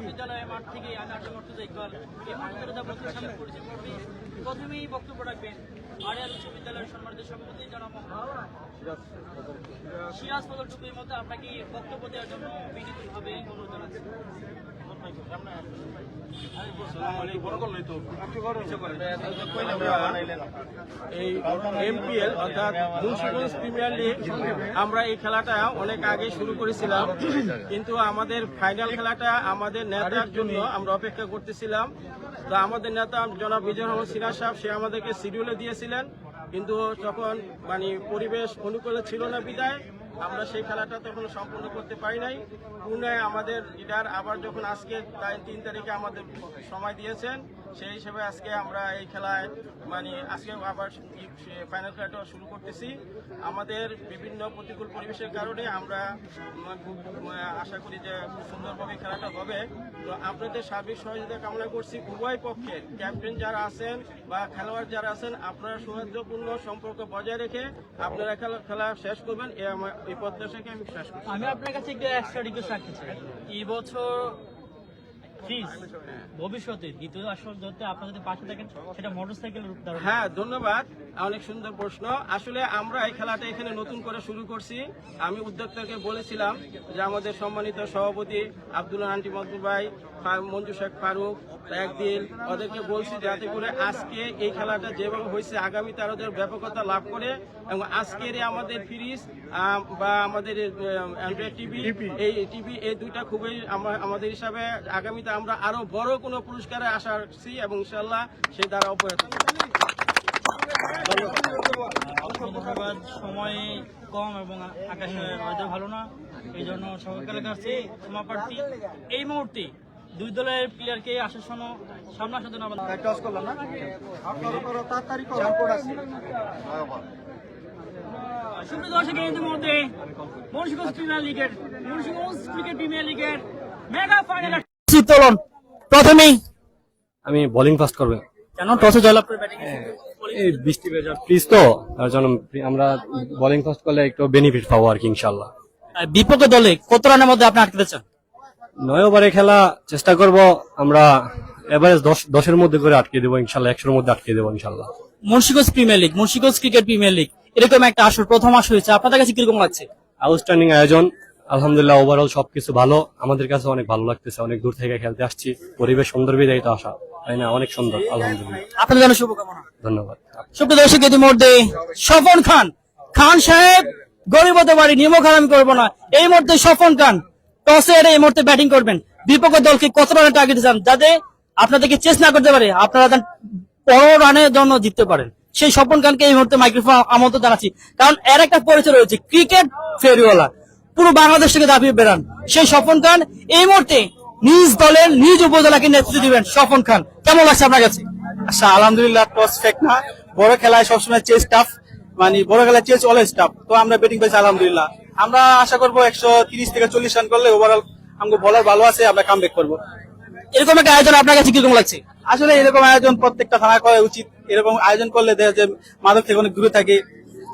বিদ্যালয়ের মাঠ থেকে আমি আর্য মর্তুজা ইকবাল এই মর্যাদা বক্তব্য প্রথমেই বক্তব্য রাখবেন আরিয়ার উচ্চ বিদ্যালয়ের সম্মানিত সভাপতি জনাব সিরাজ পদর টুকুর মধ্যে আপনাকে বক্তব্য দেওয়ার জন্য বিনীতভাবে অনুরোধ জানাচ্ছি। এই এমপিএল অর্থাৎ প্রিমিয়ার লিগ আমরা এই খেলাটা অনেক আগে শুরু করেছিলাম কিন্তু আমাদের ফাইনাল খেলাটা আমাদের নেতার জন্য আমরা অপেক্ষা করতেছিলাম তো আমাদের নেতা জনাব বিজয় রহমান সিনহা সাহেব সে আমাদেরকে শিডিউলে দিয়েছিলেন কিন্তু তখন মানে পরিবেশ অনুকূলে ছিল না বিদায় আমরা সেই খেলাটা তখন সম্পূর্ণ করতে পারি নাই। পুনরায় আমাদের লিডার আবার যখন আজকে তাই তিন তারিখে আমাদের সময় দিয়েছেন, সেই হিসেবে আজকে আমরা এই খেলায় মানে আজকে আবার ফাইনাল খেলাটা শুরু করতেছি। আমাদের বিভিন্ন প্রতিকূল পরিবেশের কারণে আমরা খুব আশা করি যে সুন্দরভাবে খেলাটা হবে। তো আপনাদের সার্বিক সহযোগিতা কামনা করছি। উভয় পক্ষে ক্যাপ্টেন যারা আছেন বা খেলোয়াড় যারা আছেন, আপনারা সৌহার্দ্যপূর্ণ সম্পর্ক বজায় রেখে আপনারা খেলা খেলা শেষ করবেন। এ আমার এই প্রত্যাশাকে আমি শেষ করছি। আমি আপনার কাছে একটা এক্সট্রা রিকোয়েস্ট রাখতে চাই। এই বছর প্লিজ ভবিষ্যতে দ্বিতীয় আসর ধরতে আপনারা যদি পাশে থাকেন সেটা মোটরসাইকেল রূপ ধারণ হ্যাঁ ধন্যবাদ। অনেক সুন্দর প্রশ্ন। আসলে আমরা এই খেলাটা এখানে নতুন করে শুরু করছি। আমি উদ্যোক্তাকে বলেছিলাম যে আমাদের সম্মানিত সভাপতি আব্দুল আন্টি মকবুল ভাই মঞ্জু শেখ ফারুক একদিন ওদেরকে বলছি যাতে করে আজকে এই খেলাটা যেভাবে হয়েছে আগামীতে আরও যেন ব্যাপকতা লাভ করে এবং আজকের আমাদের ফ্রিজ বা আমাদের অ্যান্ড্রয়েড টিভি। এই টিভি এই দুইটা খুবই আমাদের হিসাবে আগামীতে আমরা আরও বড় কোনো পুরস্কারে আশা রাখছি এবং ইনশাল্লাহ সে দ্বারা অব্যাহত ধন্যবাদ। সময় কম এবং আকাশে ভালো না এই জন্য সরকারের কাছে ক্ষমা প্রার্থী এই মুহূর্তে দুই দলের প্লেয়ারকে আসার জন্য সামনে আসার জন্য আমরা টস করলাম না? তাড়াতাড়ি সুপ্রিয় দর্শক এই ইতিমধ্যে মুন্সিগঞ্জ প্রিমিয়ার লিগের মুন্সিগঞ্জ ক্রিকেট প্রিমিয়ার লিগের মেগা ফাইনাল চিত্তলন প্রথমেই আমি বোলিং ফার্স্ট করবে। কেন টসে জয়লাভ করে ব্যাটিং এই বৃষ্টি ভেজা প্লিজ তো তার জন্য আমরা বোলিং ফার্স্ট করলে একটু বেনিফিট পাবো আর কি ইনশাল্লাহ বিপক্ষ দলে কত রানের মধ্যে আপনি আটকে চান নয় ওভারে খেলা চেষ্টা করব আমরা এভারেজ দশ দশের মধ্যে করে আটকে দেবো ইনশাল্লাহ একশোর মধ্যে আটকে দেবো ইনশাল্লাহ। Munshiganj premier league Munshiganj cricket premier league এরকম একটা আসর প্রথম আসর হয়েছে। আপনাদের কাছে কীরকম লাগছে? আউটস্ট্যান্ডিং আয়োজন আলহামদুলিল্লাহ ওভারঅল সবকিছু ভালো। আমাদের কাছে অনেক ভালো লাগতেছে অনেক দূর থেকে খেলতে আসছি। পরিবেশ সুন্দর বিদায়িত আসা তাই না? অনেক সুন্দর আলহামদুলিল্লাহ। আপনাদের জন্য শুভকামনা। ধন্যবাদ। সুপ্রিয় দর্শক ইতিমধ্যে স্বপন খান খান সাহেব গরিব হতে পারি নিয়ম খারাপ করব না। এই মধ্যে স্বপন খান টসে হেরে এই মুহূর্তে ব্যাটিং করবেন। বিপক্ষ দলকে কত রানের টার্গেট চান যাতে আপনাদেরকে চেস না করতে পারে, আপনারা যেন বড় রানের জন্য জিততে পারেন। সেই স্বপন খানকে এই মুহূর্তে মাইক্রোফোন আমন্ত্রণ জানাচ্ছি। কারণ এর একটা পরিচয় রয়েছে ক্রিকেট ফেরিওয়ালা পুরো বাংলাদেশ থেকে দাবিয়ে বেড়ান। সেই স্বপন খান এই মুহূর্তে নিজ দলের, নিজ উপজেলাকে নেতৃত্ব দিবেন স্বপন খান। কেমন লাগছে আপনার কাছে? আচ্ছা আলহামদুলিল্লাহ টস ফেক না। বড় খেলায় সবসময় চেস টাফ মানে বড় খেলায় চেস অলওয়েজ টাফ তো আমরা ব্যাটিং পেয়েছি আলহামদুলিল্লাহ। আমরা আশা করব একশো তিরিশ থেকে চল্লিশ রান করলে ওভারঅল আমাকে বলার ভালো আছে আমরা কাম করব। এরকম একটা আয়োজন আপনার কাছে কীরকম লাগছে? আসলে এরকম আয়োজন প্রত্যেকটা থানা করা উচিত। এরকম আয়োজন করলে দেখা যায় মাদক থেকে অনেক দূরে থাকে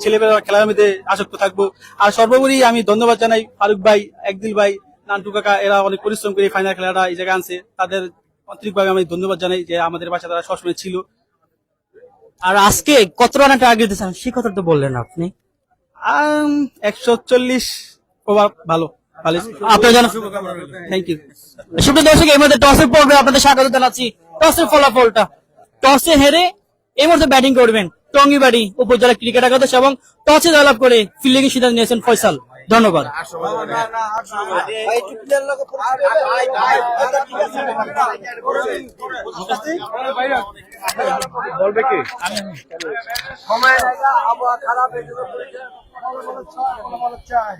ছেলেমেয়েরা খেলার মধ্যে আসক্ত থাকব। আর সর্বোপরি আমি ধন্যবাদ জানাই ফারুক ভাই একদিল ভাই নান্টু কাকা এরা অনেক পরিশ্রম করে ফাইনাল খেলাটা এই জায়গায় আনছে। তাদের আন্তরিকভাবে আমি ধন্যবাদ জানাই যে আমাদের বাসা তারা সবসময় ছিল। আর আজকে কত রানের টার্গেট দিয়েছেন? সে কথা তো বললেন আপনি। একশো চল্লিশ ওভার ভালো ভালো আপনার জন্য থ্যাংক ইউ সুপ্রিয় দর্শক এই আপনাদের স্বাগত জানাচ্ছি। টসের ফলাফলটা। টসে হেরে এই মুহূর্তে ব্যাটিং করবেন টঙ্গিবাড়ি উপজেলা ক্রিকেট একাদশ এবং টসে জয়লাভ করে ফিল্ডিং সিদ্ধান্ত নিয়েছেন ফয়সাল। ধন্যবাদ। সময় চায়